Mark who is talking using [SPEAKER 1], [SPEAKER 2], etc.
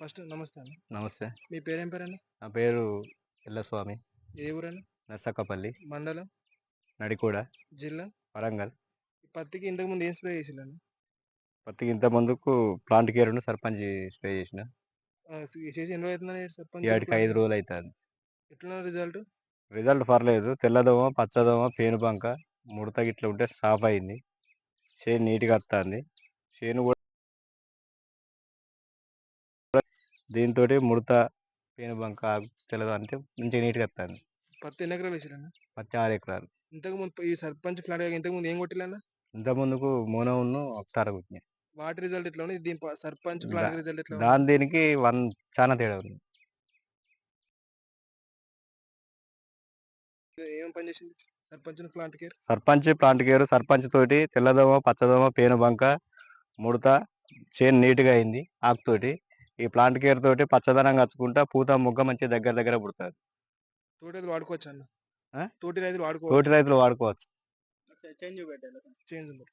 [SPEAKER 1] First నమస్తే అన్న.
[SPEAKER 2] నమస్తే.
[SPEAKER 1] మీ పేరేం పేరన్న?
[SPEAKER 2] నా పేరు ఎల్లస్వామి.
[SPEAKER 1] ఏ ఊరన్న?
[SPEAKER 2] నర్సక్కపల్లి.
[SPEAKER 1] మండలం?
[SPEAKER 2] నడికూడ.
[SPEAKER 1] జిల్లా?
[SPEAKER 2] వరంగల్.
[SPEAKER 1] ఈ పత్తికి ఇంతకు ముందు ఏం స్ప్రే చేసిల్లు
[SPEAKER 2] పత్తికి ఇంత ముందుకు ప్లాంట్ కేర్ సర్పంచ్ స్ప్రే చేసిన.
[SPEAKER 1] చేసి ఎన్ని రోజులు అవుతుందని సర్పంచ్
[SPEAKER 2] ఏడికి ఐదు రోజులు అవుతుంది
[SPEAKER 1] ఎట్లా రిజల్ట్
[SPEAKER 2] రిజల్ట్ పర్లేదు. తెల్లదోమ పచ్చదోమ పేనుబంక ముడత గిట్ల ఉంటే సాఫ్ అయింది. చేను నీట్గా వస్తుంది చేను కూడా దీంతో ముడత పేనుబంక తెల్లదోమ అంటే మంచిగా నీట్గా వస్తుంది
[SPEAKER 1] పత్తి ఎన్ని ఎకరాలు వేసిరన్న
[SPEAKER 2] పత్తి ఆరు ఎకరాలు.
[SPEAKER 1] ఇంతకు ముందు ఈ సర్పంచ్ ఫ్లాట్ ఇంతకు ముందు ఏం కొట్టిల్లన్న
[SPEAKER 2] ఇంత ముందుకు మోనోను ఒకసారి కుట్టినాయి.
[SPEAKER 1] వాటి రిజల్ట్ ఎట్లా ఉంది దీని సర్పంచ్ ఫ్లాట్ రిజల్ట్ ఎట్లా?
[SPEAKER 2] దాని దీనికి వన్ చాలా తేడా ఉంది.
[SPEAKER 1] ఏం పని చేసింది? Sarpanch plant care
[SPEAKER 2] Sarpanch plant care Sarpanch తోటి తెల్లదోమ పచ్చదోమ పేనుబంక ముడత చేను నీట్గా అయింది. ఆకుతోటి ఈ ప్లాంట్ కేర్ తోటి పచ్చదనం కచ్చుకుంటా పూత ముగ్గ మంచి దగ్గర దగ్గర పుడుతుంది.
[SPEAKER 1] తోటి రైతులు వాడుకోవచ్చు అన్న? తోటి రైతులు వాడుకోవచ్చు.
[SPEAKER 2] తోటి రైతులు వాడుకోవచ్చు
[SPEAKER 1] చేంజ్ ఉంది